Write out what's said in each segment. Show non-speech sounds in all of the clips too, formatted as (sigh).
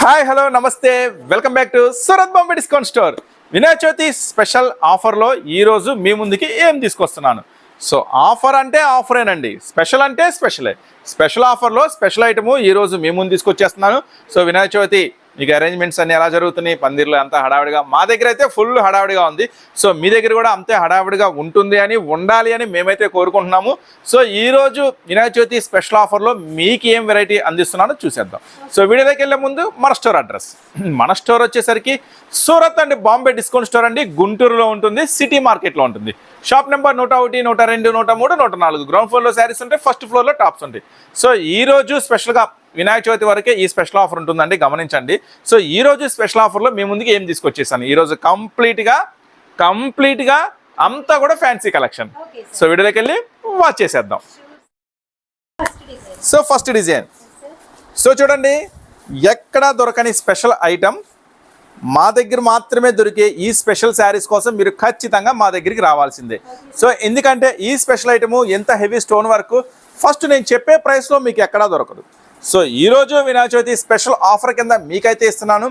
Hi hello నమస్తే. Welcome back to Surat Bombay discount store Vinayaka Chavithi special ఆఫర్లో ఈరోజు మీ ముందుకి ఏం తీసుకొస్తున్నాను? సో ఆఫర్ అంటే ఆఫరేనండి స్పెషల్ అంటే స్పెషలే స్పెషల్ ఆఫర్లో స్పెషల్ ఐటము ఈరోజు మీ ముందు తీసుకొచ్చేస్తున్నాను. సో వినాయక చవితి మీకు అరేంజ్మెంట్స్ అన్ని ఎలా జరుగుతున్నాయి? పందిర్లు అంతా హడావిడిగా. మా దగ్గర అయితే ఫుల్ హడావిడిగా ఉంది. సో మీ దగ్గర కూడా అంతే హడావిడిగా ఉంటుంది అని ఉండాలి అని మేమైతే కోరుకుంటున్నాము. సో ఈరోజు వినాయక చవితి స్పెషల్ ఆఫర్లో మీకు ఏం వెరైటీ అందిస్తున్నానో చూసేద్దాం. సో వీడియోలోకి వెళ్ళే ముందు మన స్టోర్ అడ్రస్ (clears throat) మన స్టోర్ వచ్చేసరికి Surat and Bombay discount store అండి. గుంటూరులో ఉంటుంది సిటీ మార్కెట్లో ఉంటుంది. షాప్ నెంబర్ నూట ఒకటి నూట రెండు నూట మూడు నూట నాలుగు. గ్రౌండ్ ఫ్లోర్లో శారీస్ ఉంటాయి ఫస్ట్ ఫ్లోర్లో టాప్స్ ఉంటాయి. సో ఈ రోజు స్పెషల్గా వినాయక చవితి వరకే ఈ స్పెషల్ ఆఫర్ ఉంటుందండి గమనించండి. సో ఈ రోజు స్పెషల్ ఆఫర్లో మీ ముందుకి ఏం తీసుకొచ్చేసాను? ఈ రోజు కంప్లీట్గా కంప్లీట్గా అంతా కూడా ఫ్యాన్సీ కలెక్షన్. సో వీడియోలోకి వెళ్ళి వాచ్ చేసేద్దాం. So first design. సో చూడండి ఎక్కడా దొరకని స్పెషల్ ఐటమ్. మా దగ్గర మాత్రమే దొరికే ఈ స్పెషల్ శారీస్ కోసం మీరు ఖచ్చితంగా మా దగ్గరికి రావాల్సిందే. సో ఎందుకంటే ఈ స్పెషల్ ఐటము ఎంత హెవీ స్టోన్ వర్క్ ఫస్ట్ నేను చెప్పే ప్రైస్లో మీకు ఎక్కడా దొరకదు. సో ఈరోజు వినాయక చవితి స్పెషల్ ఆఫర్ కింద మీకైతే ఇస్తున్నాను.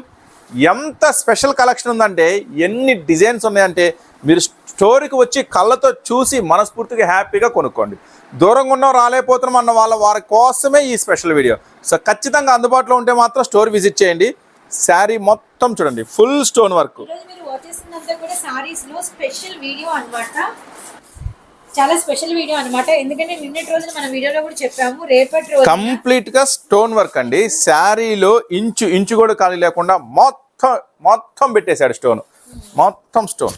ఎంత స్పెషల్ కలెక్షన్ ఉందంటే ఎన్ని డిజైన్స్ ఉన్నాయంటే మీరు స్టోర్కి వచ్చి కళ్ళతో చూసి మనస్ఫూర్తిగా హ్యాపీగా కొనుక్కోండి. దూరంగా ఉన్న రాలేకపోతున్నాం అన్న వాళ్ళ వారి కోసమే ఈ స్పెషల్ వీడియో. సో ఖచ్చితంగా అందుబాటులో ఉంటే మాత్రం స్టోర్ విజిట్ చేయండి. శారీ మొత్తం చూడండి full stone work. Special video చాలా స్పెషల్ వీడియో అన్నమాట. ఎందుకంటే నిన్నటి రోజున మన వీడియోలో కూడా చెప్పాము రేపటి రోజు కంప్లీట్గా స్టోన్ వర్క్ అండి. శారీలో ఇంచు ఇంచు కూడా ఖాళీ లేకుండా మొత్తం మొత్తం పెట్టేశాడు స్టోన్. మొత్తం స్టోన్.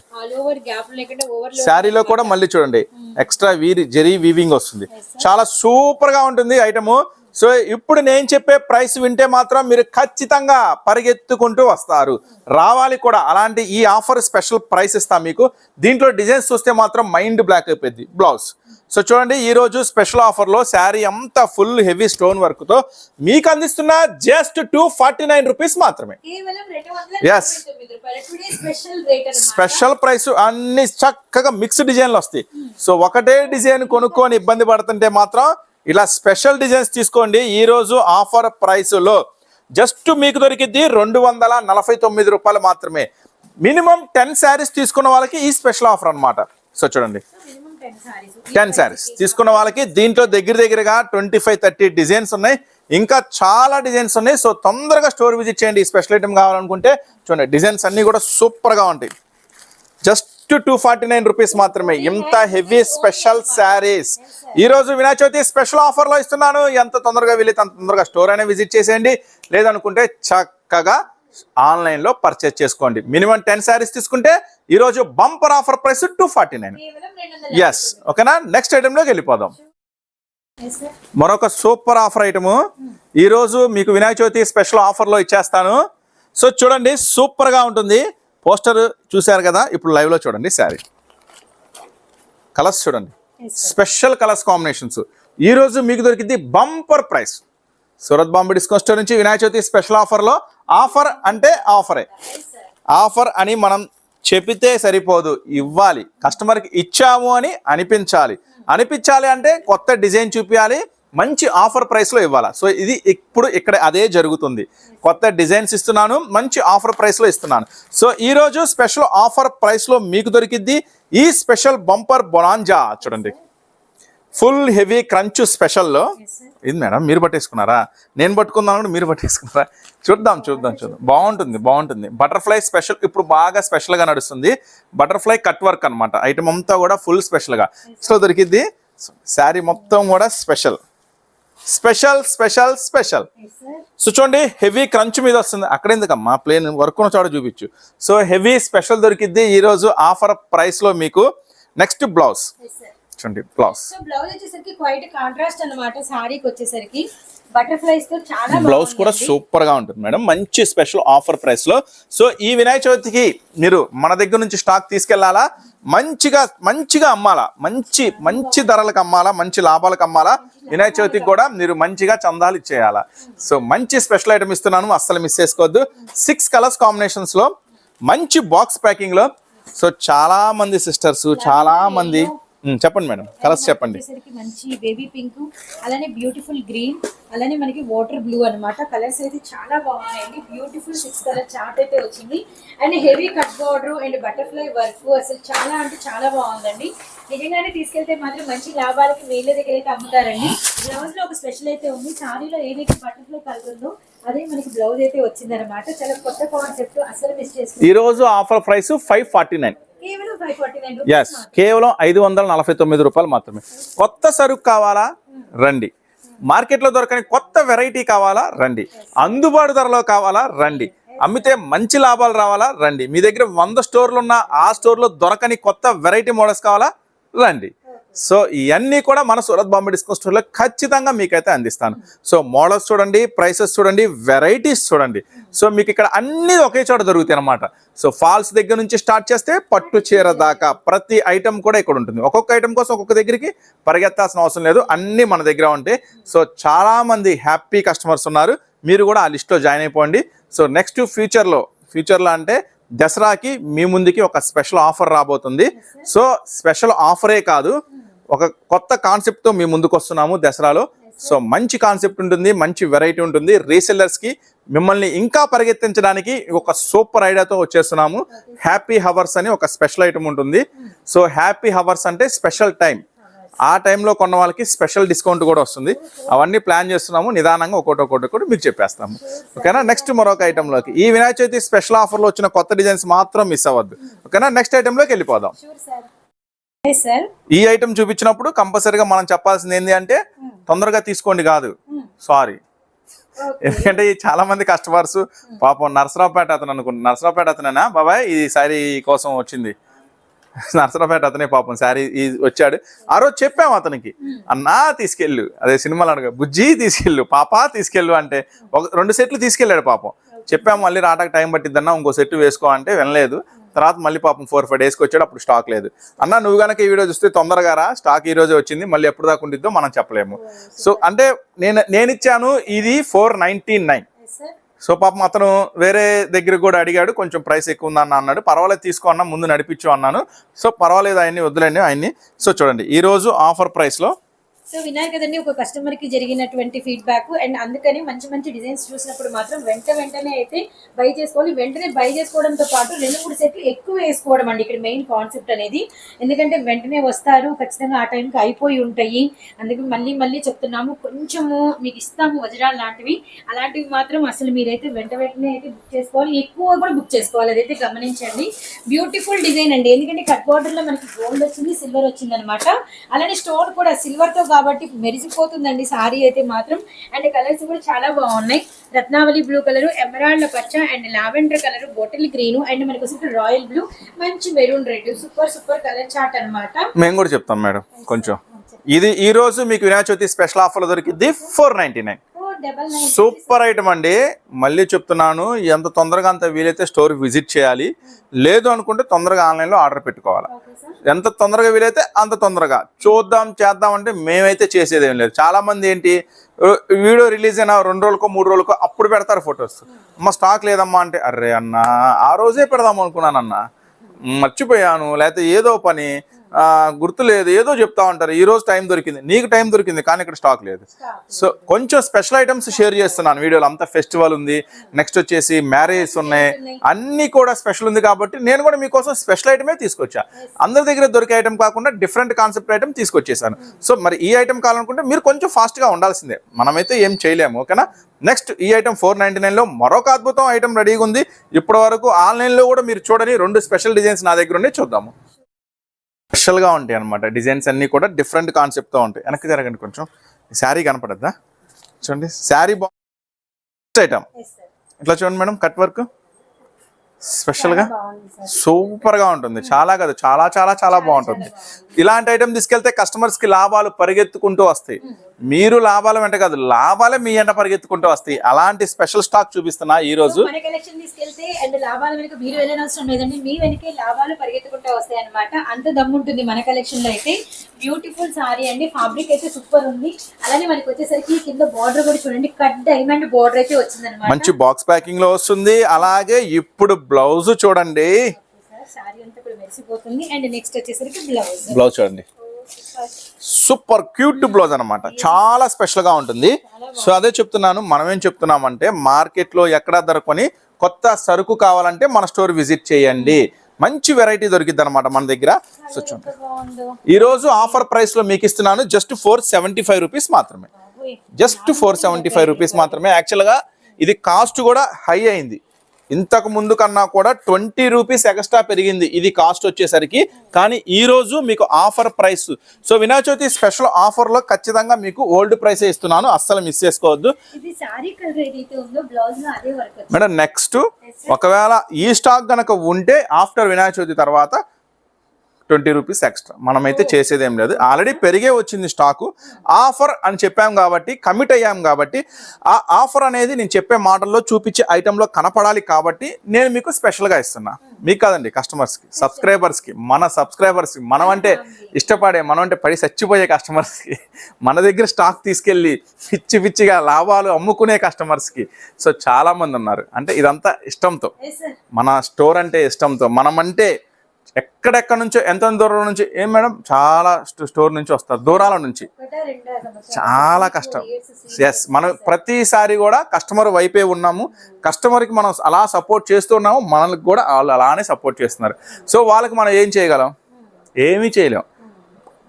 శారీలో కూడా మళ్ళీ చూడండి. ఎక్స్ట్రా వీరి జెరీ వీవింగ్ వస్తుంది. చాలా సూపర్గా ఉంటుంది ఐటమ్. సో ఇప్పుడు నేను చెప్పే ప్రైస్ వింటే మాత్రం మీరు ఖచ్చితంగా పరిగెత్తుకుంటూ వస్తారు. రావాలి కూడా. అలాంటి ఈ ఆఫర్ స్పెషల్ ప్రైస్ ఇస్తాం మీకు. దీంట్లో డిజైన్స్ చూస్తే మాత్రం మైండ్ బ్లాక్ అయిపోయింది. బ్లౌజ్. సో చూడండి ఈ రోజు స్పెషల్ ఆఫర్లో శారీ అంతా ఫుల్ హెవీ స్టోన్ వర్క్తో మీకు అందిస్తున్న just two forty nine rupees మాత్రమే. అన్నమాట. స్పెషల్ ప్రైస్ అన్ని చక్కగా మిక్స్ డిజైన్లు వస్తాయి. సో ఒకటే డిజైన్ కొనుక్కొని ఇబ్బంది పడుతుంటే మాత్రం ఇలా స్పెషల్ డిజైన్స్ తీసుకోండి. ఈరోజు ఆఫర్ ప్రైస్లో జస్ట్ మీకు దొరికింది రెండు వందల నలభై తొమ్మిది రూపాయలు మాత్రమే. మినిమం టెన్ శారీస్ తీసుకున్న వాళ్ళకి ఈ స్పెషల్ ఆఫర్ అనమాట సో చూడండి. టెన్ శారీస్ తీసుకున్న వాళ్ళకి దీంట్లో దగ్గర దగ్గరగా ట్వంటీ ఫైవ్ థర్టీ డిజైన్స్ ఉన్నాయి. ఇంకా చాలా డిజైన్స్ ఉన్నాయి. సో తొందరగా స్టోర్ విజిట్ చేయండి. ఈ స్పెషల్ ఐటమ్ కావాలనుకుంటే చూడండి డిజైన్స్ అన్నీ కూడా సూపర్గా ఉంటాయి. Just two forty nine rupees మాత్రమే. ఇంత హెవీ స్పెషల్ శారీస్ ఈ రోజు వినాయక చవితి స్పెషల్ ఆఫర్లో ఇస్తున్నాను. ఎంత తొందరగా వెళ్ళి అంత తొందరగా స్టోర్ అయినా విజిట్ చేసేయండి. లేదనుకుంటే చక్కగా ఆన్లైన్లో పర్చేస్ చేసుకోండి. మినిమం టెన్ శారీస్ తీసుకుంటే ఈ రోజు bumper offer price two forty nine yes ఓకేనా నెక్స్ట్ ఐటమ్లోకి వెళ్ళిపోదాం. మరొక సూపర్ ఆఫర్ ఐటము ఈ రోజు మీకు వినాయక చవితి స్పెషల్ ఆఫర్లో ఇచ్చేస్తాను. సో చూడండి సూపర్గా ఉంటుంది. పోస్టర్ చూశారు కదా ఇప్పుడు లైవ్లో చూడండి శారీ. కలర్స్ చూడండి. స్పెషల్ కలర్స్ కాంబినేషన్స్ ఈ రోజు మీకు దొరికింది bumper price Surat Bombay discount store నుంచి వినాయక చవితి స్పెషల్ ఆఫర్లో ఆఫర్ అంటే ఆఫరే. ఆఫర్ అని మనం చెప్పితే సరిపోదు. ఇవ్వాలి. కస్టమర్కి ఇచ్చాము అని అనిపించాలి. అనిపించాలి అంటే కొత్త డిజైన్ చూపించాలి మంచి ఆఫర్ ప్రైస్లో ఇవ్వాలి? సో ఇది ఇప్పుడు ఇక్కడ అదే జరుగుతుంది. కొత్త డిజైన్స్ ఇస్తున్నాను మంచి ఆఫర్ ప్రైస్లో ఇస్తున్నాను. సో ఈరోజు స్పెషల్ ఆఫర్ ప్రైస్లో మీకు దొరికిద్ది ఈ స్పెషల్ బంపర్ బొనాంజా. చూడండి. ఫుల్ హెవీ క్రంచ్ స్పెషల్లో. ఇది మేడం మీరు పట్టేసుకున్నారా? నేను పట్టుకుందాం కూడా మీరు పట్టేసుకున్నారా? చూద్దాం చూద్దాం చూద్దాం. బాగుంటుంది బాగుంటుంది. బటర్ఫ్లై స్పెషల్ ఇప్పుడు బాగా స్పెషల్గా నడుస్తుంది. బటర్ఫ్లై కట్ వర్క్ అన్నమాట. ఐటమ్ అంతా కూడా ఫుల్ స్పెషల్గా సో దొరికింది శారీ మొత్తం కూడా special. Special special special. So చూడండి హెవీ క్రంచ్ మీద వస్తుంది. అక్కడ ఎందుకమ్మా ప్లేన్ వర్క్ ఉన్న చోట చూపించు. సో హెవీ స్పెషల్ దొరికిద్ది ఈరోజు ఆఫర్ ప్రైస్లో మీకు నెక్స్ట్ బ్లౌజ్. చూడండి బ్లౌజ్. బ్లౌజ్ వచ్చేసరికి క్వైట్ కాంట్రాస్ట్ అన్నమాట సారీకి వచ్చేసరికి. బటర్ఫ్లైస్తో చాలా బ్లౌజ్ కూడా. సూపర్గా ఉంటుంది మేడం. మంచి స్పెషల్ ఆఫర్ ప్రైస్లో సో ఈ వినాయక చవితికి మీరు మన దగ్గర నుంచి స్టాక్ తీసుకెళ్ళాలా? మంచిగా మంచిగా అమ్మాలా? మంచి మంచి ధరలకు అమ్మాలా? మంచి లాభాలకు అమ్మాలా? వినాయక చవితికి కూడా మీరు మంచిగా చందాలు ఇచ్చేయాలా? సో మంచి స్పెషల్ ఐటమ్ ఇస్తున్నాను అస్సలు మిస్ చేసుకోవద్దు. సిక్స్ కలర్స్ కాంబినేషన్స్లో మంచి బాక్స్ ప్యాకింగ్లో సో చాలామంది సిస్టర్స్ చాలామంది చెప్పండి మేడం. కలర్స్ చెప్పండి. మంచి బేబీ పింక్ అలానే బ్యూటిఫుల్ గ్రీన్ అలానే మనకి వాటర్ బ్లూ అన్నమాట. కలర్స్ అయితే చాలా బాగున్నాయండి. బ్యూటిఫుల్ సిక్స్ కలర్ చార్ట్ అయితే వచ్చింది. And heavy cut border and butterfly work అసలు చాలా అంటే చాలా బాగుందండి. నిజంగానే తీసుకెళ్తే మాత్రం మంచి లాభాలకి వేళ్ళ దగ్గర అయితే అమ్ముతారండి. బ్లౌజ్లో ఒక స్పెషల్ అయితే ఉంది. సారీలో ఏదైతే బటర్ఫ్లై కలర్ ఉందో అదే మనకి బ్లౌజ్ అయితే వచ్చిందనమాట చాలా కొత్త కాన్సెప్ట్ అసలు మిస్ చేసుకోండి ఈ రోజు offer price five forty nine yes కేవలం ఐదు వందల నలభై తొమ్మిది రూపాయలు మాత్రమే. కొత్త సరుకు కావాలా? రండి. మార్కెట్లో దొరకని కొత్త వెరైటీ కావాలా? రండి. అందుబాటు ధరలో కావాలా? రండి. అమ్మితే మంచి లాభాలు రావాలా? రండి. మీ దగ్గర వంద స్టోర్లు ఉన్న ఆ స్టోర్లో దొరకని కొత్త వెరైటీ మోడల్స్ కావాలా? రండి. సో ఇవన్నీ కూడా మన సూరత్ బాంబే డిస్కౌంట్ స్టోర్లో ఖచ్చితంగా మీకైతే అందిస్తాను. సో మోడల్స్ చూడండి ప్రైసెస్ చూడండి వెరైటీస్ చూడండి. సో మీకు ఇక్కడ అన్నీ ఒకే చోట దొరుకుతాయి అనమాట సో ఫాల్స్ దగ్గర నుంచి స్టార్ట్ చేస్తే పట్టు చీర దాకా ప్రతి ఐటమ్ కూడా ఇక్కడ ఉంటుంది. ఒక్కొక్క ఐటమ్ కోసం ఒక్కొక్క దగ్గరికి పరిగెత్తాల్సిన అవసరం లేదు. అన్నీ మన దగ్గర ఉంటాయి. సో చాలామంది హ్యాపీ కస్టమర్స్ ఉన్నారు. మీరు కూడా ఆ లిస్ట్లో జాయిన్ అయిపోండి. సో నెక్స్ట్ ఫ్యూచర్లో ఫ్యూచర్లో అంటే దసరాకి మీ ముందుకి ఒక స్పెషల్ ఆఫర్ రాబోతుంది. సో స్పెషల్ ఆఫరే కాదు. ఒక కొత్త కాన్సెప్ట్తో మీ ముందుకు వస్తున్నాము దసరాలో. సో మంచి కాన్సెప్ట్ ఉంటుంది మంచి వెరైటీ ఉంటుంది. రీసెల్లర్స్కి మిమ్మల్ని ఇంకా పరిగెత్తించడానికి ఒక సూపర్ ఐడియాతో వచ్చేస్తున్నాము. హ్యాపీ హవర్స్ అని ఒక స్పెషల్ ఐటమ్ ఉంటుంది. సో హ్యాపీ హవర్స్ అంటే స్పెషల్ టైం ఆ టైంలో కొన్న వాళ్ళకి స్పెషల్ డిస్కౌంట్ కూడా వస్తుంది. అవన్నీ ప్లాన్ చేస్తున్నాము. నిదానంగా ఒక్కొక్కటి ఒక్కొక్కటి కూడా మీకు చెప్పేస్తాము. ఓకేనా నెక్స్ట్ మరొక ఐటెంలోకి ఈ వినాయక చవితి స్పెషల్ ఆఫర్లో వచ్చిన కొత్త డిజైన్స్ మాత్రం మిస్ అవ్వద్దు. ఓకేనా నెక్స్ట్ ఐటెంలోకి వెళ్ళిపోదాం. ఈ ఐటెం చూపించినప్పుడు కంపల్సరీగా మనం చెప్పాల్సింది ఏంటి అంటే తొందరగా తీసుకోండి కాదు. సారీ ఎందుకంటే ఈ చాలా మంది కస్టమర్స్ పాపం నరసరావుపేట అతను అనుకుంటు నరసరావుపేట అతనేనా? బాబాయ్ ఈ శారీ కోసం వచ్చింది. (laughs) నరసరావుపేట అతనే పాపం శారీ ఈ వచ్చాడు. ఆ రోజు చెప్పాము అతనికి. అన్నా తీసుకెళ్ళు. అదే సినిమాలు అడగ. బుజ్జి తీసుకెళ్ళు. పాప తీసుకెళ్ళు. అంటే ఒక రెండు సెట్లు తీసుకెళ్ళాడు పాపం. చెప్పాము మళ్ళీ రావడానికి టైం పట్టిద్దన్నా ఇంకో సెట్ వేసుకో అంటే వినలేదు. తర్వాత మళ్ళీ పాపం ఫోర్ ఫైవ్ డేస్కి వచ్చాడు అప్పుడు స్టాక్ లేదు. అన్న నువ్వు కనుక ఈ వీడియో చూస్తే తొందరగా రా స్టాక్ ఈ రోజే వచ్చింది మళ్ళీ ఎప్పుడు దాకా ఉండిద్దో మనం చెప్పలేము. సో అంటే నేను నేను ఇచ్చాను ఇది ఫోర్ సో పాపం అతను వేరే దగ్గర కూడా అడిగాడు కొంచెం ప్రైస్ ఎక్కువ ఉందన్న అన్నాడు. పర్వాలేదు తీసుకో అన్న ముందు నడిపించు అన్నాను. సో పర్వాలేదు ఆయన్ని వద్దులేండి ఆయన్ని. సో చూడండి ఈ రోజు ఆఫర్ ప్రైస్లో సో విన్నారు కదండి ఒక కస్టమర్కి జరిగినటువంటి ఫీడ్బ్యాక్ అండ్ అందుకని మంచి మంచి డిజైన్స్ చూసినప్పుడు మాత్రం వెంట వెంటనే అయితే బై చేసుకోవాలి. వెంటనే బై చేసుకోవడంతో పాటు రెండు మూడు సెట్లు ఎక్కువ వేసుకోవడం అండి. ఇక్కడ మెయిన్ కాన్సెప్ట్ అనేది. ఎందుకంటే వెంటనే వస్తారు ఖచ్చితంగా ఆ టైంకి అయిపోయి ఉంటాయి. అందుకే మళ్ళీ మళ్ళీ చెప్తున్నాము కొంచెము మీకు ఇస్తాము వజ్రాలు లాంటివి. అలాంటివి మాత్రం అసలు మీరైతే వెంట వెంటనే అయితే బుక్ చేసుకోవాలి. ఎక్కువ కూడా బుక్ చేసుకోవాలి. అదైతే గమనించండి. బ్యూటిఫుల్ డిజైన్ అండి. ఎందుకంటే కట్ బార్డర్లో మనకి గోల్డ్ వచ్చింది సిల్వర్ వచ్చింది అనమాట అలానే స్టోన్ కూడా సిల్వర్తో కాబట్టి మెరిసిపోతుందండి సారీ అయితే మాత్రం. అండ్ కలర్స్ కూడా చాలా బాగున్నాయి. రత్నావళి బ్లూ కలర్ ఎమరాల్డ్ పచ్చ and lavender colour bottle green and మనకి వచ్చి రాయల్ బ్లూ మంచి maroon red super super colour chart అన్నమాట. మేము కూడా చెప్తాం మేడం కొంచెం. ఇది ఈ రోజు మీకు వినాయక చవితి స్పెషల్ ఆఫర్లో దొరికింది four ninety nine super item అండి. మళ్ళీ చెప్తున్నాను ఎంత తొందరగా అంత వీలైతే స్టోర్ విజిట్ చేయాలి. లేదు అనుకుంటే తొందరగా ఆన్లైన్లో ఆర్డర్ పెట్టుకోవాలి. ఎంత తొందరగా వీలైతే అంత తొందరగా. చూద్దాం చేద్దాం అంటే మేమైతే చేసేది ఏం లేదు. చాలా మంది ఏంటి "ఓ, వీడియో రిలీజ్ అయిన రెండు రోజులకో మూడు రోజులకో అప్పుడు పెడతారు ఫొటోస్ అమ్మ స్టాక్ లేదమ్మా అంటే అర్రే అన్న ఆ రోజే పెడదాం అనుకున్నాను అన్న మర్చిపోయాను. లేకపోతే ఏదో పని. గుర్తు లేదు. ఏదో చెప్తా ఉంటారు. ఈ రోజు టైం దొరికింది. నీకు టైం దొరికింది కానీ ఇక్కడ స్టాక్ లేదు. సో కొంచెం స్పెషల్ ఐటమ్స్ షేర్ చేస్తున్నాను. వీడియోలో అంతా ఫెస్టివల్ ఉంది. నెక్స్ట్ వచ్చేసి మ్యారేజ్ ఉన్నాయి. అన్ని కూడా స్పెషల్ ఉంది కాబట్టి నేను కూడా మీకోసం స్పెషల్ ఐటమే తీసుకొచ్చా. అందరి దగ్గర దొరికే ఐటమ్ కాకుండా డిఫరెంట్ కాన్సెప్ట్ ఐటమ్ తీసుకొచ్చేసాను. సో మరి ఈ ఐటమ్ కావాలనుకుంటే మీరు కొంచెం ఫాస్ట్గా ఉండాల్సిందే. మనమైతే ఏం చేయలేము. ఓకేనా? నెక్స్ట్ ఈ ఐటమ్ ఫోర్ నైంటీ నైన్లో మరొక అద్భుతం ఐటమ్ రెడీగా ఉంది. ఇప్పటి వరకు ఆన్లైన్లో కూడా మీరు చూడని రెండు స్పెషల్ డిజైన్స్ నా దగ్గర ఉండే చూద్దాము. స్పెషల్గా ఉంటాయి అనమాట డిజైన్స్ అన్నీ కూడా డిఫరెంట్ కాన్సెప్ట్తో ఉంటాయి. వెనక్కి జరగండి కొంచెం. శారీ కనపడద్దా? చూడండి. శారీ బాగుంది ఐటమ్ ఇట్లా చూడండి మేడం కట్ వర్క్. స్పెషల్గా? బాగుంది సార్. సూపర్గా ఉంటుంది. చాలా కాదు చాలా చాలా చాలా బాగుంటుంది. ఇలాంటి ఐటమ్ తీసుకెళ్తే కస్టమర్స్కి లాభాలు పరిగెత్తుకుంటూ వస్తాయి. మీరు లాభాల వెంట కాదు లాభాలే మీ ఎంట పరిగెత్తుకుంటూ వస్తాయి. అలాంటి స్పెషల్ స్టాక్ చూపిస్తున్నా ఈ రోజు. అంత దమ్ముంటుంది మన కలెక్షన్లో అయితే. బ్యూటిఫుల్ సారీ అండి. ఫ్యాబ్రిక్ అయితే సూపర్ ఉంది. అలానే మనకి వచ్చేసరికి కింద బార్డర్ కూడా చూడండి. కట్ డైమండ్ బార్డర్ అయితే వచ్చింది మంచి బాక్స్ ప్యాకింగ్లో వస్తుంది. అలాగే ఇప్పుడు బ్లౌజ్ చూడండి. బ్లౌజ్. చూడండి. సూపర్ క్యూట్ బ్లౌజ్ అనమాట చాలా స్పెషల్గా ఉంటుంది. సో అదే చెప్తున్నాను మనం ఏం చెప్తున్నామంటే మార్కెట్లో ఎక్కడ దొరకని కొత్త సరుకు కావాలంటే మన స్టోర్ విజిట్ చేయండి. మంచి వెరైటీ దొరికిద్ది అనమాట మన దగ్గర. సో చూడండి ఎంత బాగుందో. ఈ రోజు ఆఫర్ ప్రైస్లో మీకు ఇస్తున్నాను just four seventy five rupees మాత్రమే. Just four seventy five rupees మాత్రమే. యాక్చువల్గా ఇది కాస్ట్ కూడా హై అయింది. ఇంతకు ముందు కన్నా కూడా ట్వంటీ రూపీస్ ఎక్స్ట్రా పెరిగింది. ఇది కాస్ట్ వచ్చేసరికి. కానీ ఈ రోజు మీకు offer price. So Vinayaka Chavithi special ఆఫర్లో ఖచ్చితంగా మీకు ఓల్డ్ ప్రైసే ఇస్తున్నాను. అస్సలు మిస్ చేసుకోవద్దు. మేడం నెక్స్ట్ ఒకవేళ ఈ స్టాక్ గనక ఉంటే ఆఫ్టర్ వినాయక చవితి తర్వాత ట్వంటీ రూపీస్ ఎక్స్ట్రా. మనమైతే చేసేది ఏం లేదు. ఆల్రెడీ పెరిగే వచ్చింది స్టాకు ఆఫర్ అని చెప్పాం కాబట్టి కమిట్ అయ్యాం కాబట్టి ఆ ఆఫర్ అనేది నేను చెప్పే మాటల్లో చూపించే ఐటెంలో కనపడాలి కాబట్టి నేను మీకు స్పెషల్గా ఇస్తున్నా. మీకు కాదండి కస్టమర్స్కి సబ్స్క్రైబర్స్కి మన సబ్స్క్రైబర్స్కి మనం అంటే ఇష్టపడే మనం అంటే పడి చచ్చిపోయే కస్టమర్స్కి మన దగ్గర స్టాక్ తీసుకెళ్ళి పిచ్చి పిచ్చిగా లాభాలు అమ్ముకునే కస్టమర్స్కి సో చాలామంది ఉన్నారు. అంటే ఇదంతా ఇష్టంతో. మన స్టోర్ అంటే ఇష్టంతో. మనం అంటే ఎక్కడెక్కడ నుంచో ఎంత దూరం నుంచి ఏం మేడం? చాలా స్టో- స్టోర్ నుంచి వస్తారు దూరాల నుంచి? చాలా కష్టం. ఎస్ మనం ప్రతిసారి కూడా కస్టమర్ వైపే ఉన్నాము. కస్టమర్కి మనం అలా సపోర్ట్ చేస్తున్నాము మనల్ని కూడా వాళ్ళు అలానే సపోర్ట్ చేస్తున్నారు. సో వాళ్ళకి మనం ఏం చేయగలం? ఏమీ చేయలేం.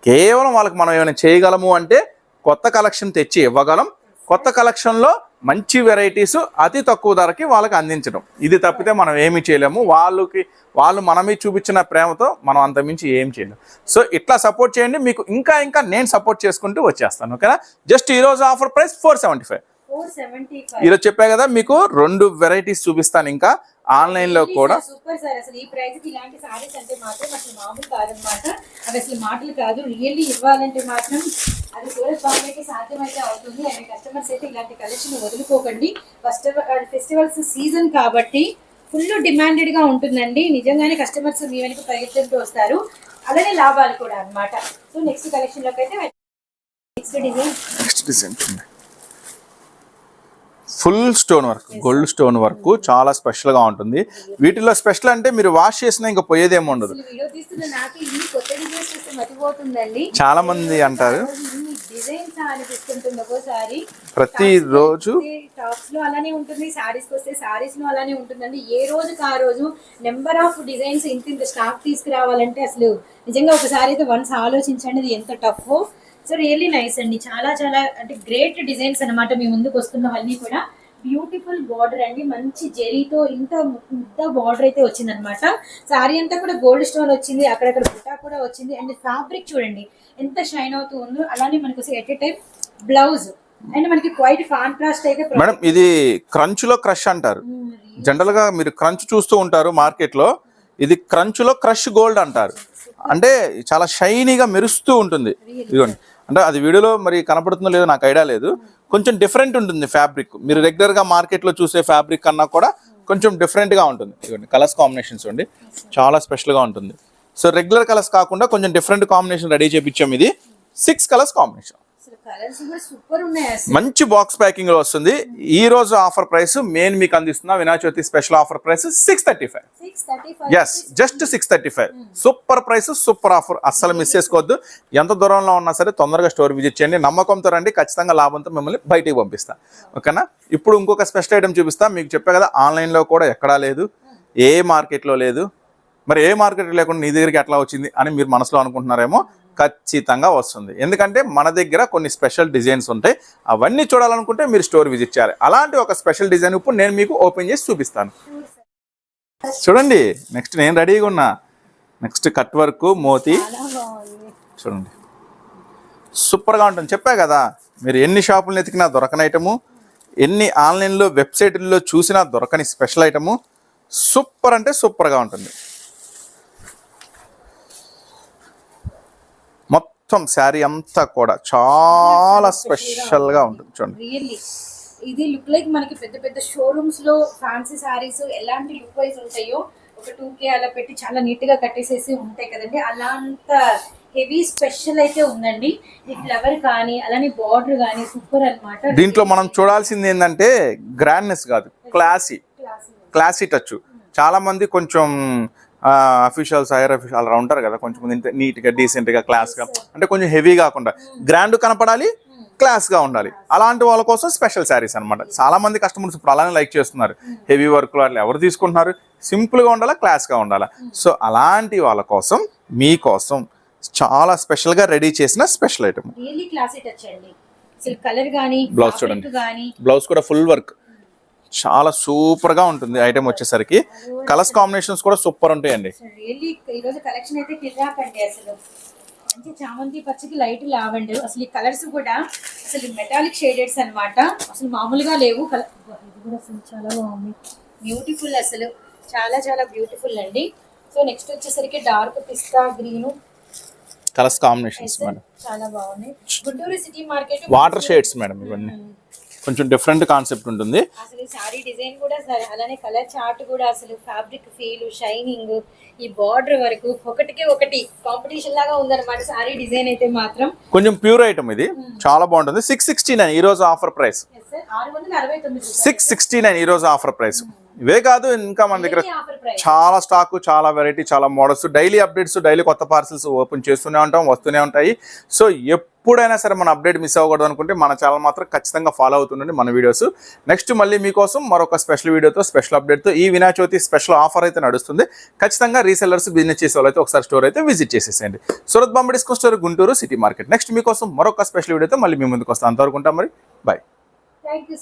కేవలం వాళ్ళకి మనం ఏమైనా చేయగలము అంటే కొత్త కలెక్షన్ తెచ్చి ఇవ్వగలం. కొత్త కలెక్షన్లో మంచి వెరైటీస్ అతి తక్కువ ధరకి వాళ్ళకి అందించడం. ఇది తప్పితే మనం ఏమీ చేయలేము. వాళ్ళకి వాళ్ళు మన మీద చూపించిన ప్రేమతో మనం అంతమించి ఏం చేయలేము సో ఇట్లా సపోర్ట్ చేయండి. మీకు ఇంకా ఇంకా నేను సపోర్ట్ చేసుకుంటూ వచ్చేస్తాను. ఓకేనా? జస్ట్ ఈరోజు offer price four seventy five. ఈరోజు చెప్పా కదా మీకు రెండు వెరైటీస్ చూపిస్తాను ఇంకా ఆన్లైన్లో కూడా. సూపర్ సార్ అసలు ఈ ప్రైస్కి ఇలాంటి సారీస్ అంటే మాత్రం అసలు మామూలు కాదనమాట అవి అసలు మాటలు కాదు. రియల్లీ ఇవ్వాలంటే మాత్రం అది సూరజ్ బాంబేకి సాధ్యమైతే అవుతుంది. అండ్ కస్టమర్స్ అయితే ఇలాంటి కలెక్షన్ వదులుకోకండి. ఫస్ట్ ఫెస్టివల్స్ సీజన్ కాబట్టి ఫుల్ డిమాండెడ్గా ఉంటుందండి. నిజంగానే కస్టమర్స్ మీ వెనక పరిగెత్తుకుంటూ వస్తారు. అలానే లాభాలు కూడా అన్నమాట. సో నెక్స్ట్ కలెక్షన్లోకి అయితే next design next design full stone work gold stone work చాలా స్పెషల్గా ఉంటుంది. వీటిలో స్పెషల్ అంటే మీరు వాష్ చేసినా ఇంకా పోయేదేమో ఉండదు. చాలా మంది అంటారు. ప్రతి రోజు టాప్స్లో అలానే ఉంటుంది సారీస్ వస్తే సారీస్లో అలానే ఉంటుందండి. ఏ ఆ రోజు నెంబర్ ఆఫ్ డిజైన్స్ ఇంత ఇంత స్టాక్ తీసుకురావాలంటే అసలు నిజంగా ఒకసారి అయితే వన్స్ ఆలోచించండి ఎంత టఫ్ సో రియల్లీ నైస్ అండి. చాలా చాలా అంటే గ్రేట్ డిజైన్స్ అన్నమాట మీ ముందుకు వస్తున్నవన్నీ కూడా. బ్యూటిఫుల్ బార్డర్ అండి. మంచి జెరీతో ఇంత ఇంత బార్డర్ అయితే వచ్చిందనమాట సారీ అంతా కూడా గోల్డ్ స్టోన్ వచ్చింది. అక్కడక్కడ బుట్టా కూడా వచ్చింది. అండ్ ఫ్యాబ్రిక్ చూడండి. ఎంత షైన్ అవుతూ ఉందో. అలానే మనకు at a time blouse and మనకి క్వైట్ కాంట్రాస్ట్ అయితే మేడం ఇది క్రంచ్లో క్రష్ అంటారు. జనరల్గా మీరు క్రంచ్ చూస్తూ ఉంటారు మార్కెట్లో. ఇది క్రంచ్లో క్రష్ గోల్డ్ అంటారు. అంటే చాలా షైనీగా మెరుస్తూ ఉంటుంది. ఇదిగోండి. అంటే అది వీడియోలో మరి కనపడుతుందో లేదో నాకు ఐడియా లేదు. కొంచెం డిఫరెంట్ ఉంటుంది ఫ్యాబ్రిక్ మీరు రెగ్యులర్గా మార్కెట్లో చూసే ఫ్యాబ్రిక్ కన్నా కూడా కొంచెం డిఫరెంట్గా ఉంటుంది. ఇదిగోండి కలర్స్ కాంబినేషన్స్ అండి చాలా స్పెషల్గా ఉంటుంది. సో రెగ్యులర్ కలర్స్ కాకుండా కొంచెం డిఫరెంట్ కాంబినేషన్ రెడీ చేయించాం ఇది. సిక్స్ కలర్స్ కాంబినేషన్ మంచి బాక్స్ ప్యాకింగ్లో వస్తుంది. ఈ రోజు ఆఫర్ ప్రైస్ మెయిన్ మీకు అందిస్తున్నా Vinayaka Chavithi special offer price six thirty five six thirty five yes just six thirty five super price super offer అస్సలు మిస్ చేసుకోవద్దు. ఎంత దూరంలో ఉన్నా సరే తొందరగా స్టోర్ విజిట్ చేయండి. నమ్మకంతో రండి. ఖచ్చితంగా లాభంతో మిమ్మల్ని బయటికి పంపిస్తా. ఓకేనా? ఇప్పుడు ఇంకొక స్పెషల్ ఐటమ్ చూపిస్తా. మీకు చెప్పా కదా ఆన్లైన్లో కూడా ఎక్కడా లేదు. ఏ మార్కెట్లో లేదు. మరి ఏ మార్కెట్ లేకుండా నీ దగ్గరికి ఎట్లా వచ్చింది అని మీరు మనసులో అనుకుంటున్నారేమో ఖచ్చితంగా వస్తుంది. ఎందుకంటే మన దగ్గర కొన్ని స్పెషల్ డిజైన్స్ ఉంటాయి. అవన్నీ చూడాలనుకుంటే మీరు స్టోర్ విజిట్ చేయాలి. అలాంటి ఒక స్పెషల్ డిజైన్ ఇప్పుడు నేను మీకు ఓపెన్ చేసి చూపిస్తాను. చూడండి నెక్స్ట్ నేను రెడీగా ఉన్నా. నెక్స్ట్ కట్ వర్క్ మోతి. చూడండి. సూపర్గా ఉంటుంది. చెప్పా కదా మీరు ఎన్ని షాపులను ఎతికినా దొరకని ఐటము ఎన్ని ఆన్లైన్లో వెబ్సైట్లలో చూసినా దొరకని స్పెషల్ ఐటము సూపర్ అంటే సూపర్గా ఉంటుంది. మొత్తం శారీ అంతా కూడా చాలా స్పెషల్గా ఉంటుంది. చూడండి. ఇది లుక్ లైక్ మనకి పెద్ద పెద్ద షోరూమ్స్లో ఫ్యాన్సీ సారీస్ ఎలాంటి లుక్ వైజ్ ఉంటాయో ఒక టూ కే అలా పెట్టి చాలా నీట్గా కట్టేసేసి ఉంటాయి కదండి. అలా అంత హెవీ స్పెషల్ అయితే ఉందండి. ఈ ఫ్లవర్ కానీ అలానే బార్డర్ కానీ సూపర్ అన్నమాట. దీంట్లో మనం చూడాల్సింది ఏంటంటే గ్రాండ్నెస్ కాదు క్లాసీ క్లాసీ టచ్ చాలా మంది కొంచెం అఫీషియల్స్ హైయర్ అఫీషియల్ అలా ఉంటారు కదా కొంచెం నీట్గా డీసెంట్గా క్లాస్గా అంటే కొంచెం హెవీ కాకుండా గ్రాండ్ కనపడాలి క్లాస్గా ఉండాలి. అలాంటి వాళ్ళ కోసం స్పెషల్ శారీస్ అనమాట చాలా మంది కస్టమర్స్ ఇప్పుడు అలానే లైక్ చేస్తున్నారు. హెవీ వర్క్ అట్లా ఎవరు తీసుకుంటున్నారు? సింపుల్గా ఉండాలా క్లాస్గా ఉండాలా? సో అలాంటి వాళ్ళ కోసం మీకోసం చాలా స్పెషల్గా రెడీ చేసిన special item really classy touch అండి. అసలు కలర్ కానీ Blouse చూడండి. బ్లౌజ్ కూడా ఫుల్ వర్క్ చాలా సూపర్గా ఉంటుంది ఐటమ్ వచ్చేసరికి. కలర్స్ కాంబినేషన్స్ కూడా సూపర్ ఉంటాయండి. మంచి చామంతి పచ్చకి లైట్ లావెండర్. అసలు ఈ కలర్స్ కూడా అసలు మెటాలిక్ షేడెడ్స్ అన్నమాట. అసలు మామూలుగా లేవు. కలర్ ఇది కూడా అసలు చాలా బాగుంది. బ్యూటిఫుల్ అసలు. చాలా చాలా బ్యూటిఫుల్ అండి. సో నెక్స్ట్ వచ్చేసరికి dark pista green colours combinations madam చాలా బాగుంది Guntur city market water shades madam ఇవన్నీ. కొంచెం డిఫరెంట్ కాన్సెప్ట్ ఉంటుంది. అసలు సారీ డిజైన్ కూడా సరే అలానే కలర్ చార్ట్ కూడా అసలు ఫ్యాబ్రిక్ ఫీల్ షైనింగ్ ఈ బార్డర్ వరకు ఒకటికి ఒకటి కాంపిటీషన్ లాగా ఉందన్నమాట. సారీ డిజైన్ అయితే మాత్రం. కొంచెం ప్యూర్ ఐటమ్ ఇది. చాలా బాగుంటుంది. సిక్స్ సిక్స్టీ నైన్ ఈ రోజు offer price. Six sixty nine ఈ రోజు ఆఫర్ ప్రైస్ ఇవే కాదు ఇంకా మన దగ్గర చాలా స్టాక్ చాలా వెరైటీ చాలా మోడల్స్ డైలీ అప్డేట్స్ డైలీ కొత్త పార్సల్స్ ఓపెన్ చేస్తూనే ఉంటాం వస్తూనే ఉంటాయి. సో ఎప్పుడైనా సరే మన అప్డేట్ మిస్ అవ్వకూడదు అనుకుంటే మన ఛానల్ మాత్రం ఖచ్చితంగా ఫాలో అవుతుండండి మన వీడియోస్ నెక్స్ట్ మళ్ళీ మీకోసం మరొక స్పెషల్ వీడియోతో స్పెషల్ అప్డేట్తో ఈ వినాయక చవితి స్పెషల్ ఆఫర్ అయితే నడుస్తుంది. ఖచ్చితంగా రీసెల్లర్స్ బిజినెస్ చేసే వాళ్ళైతే ఒకసారి స్టోర్ అయితే విజిట్ చేసేసేయండి. Surat Bombay disco store Guntur city market next మీకోసం మరొక స్పెషల్ వీడియోతో మళ్ళీ మీ ముందుకు వస్తాం. అంతవరకు ఉంటాం మరి. Bye thank you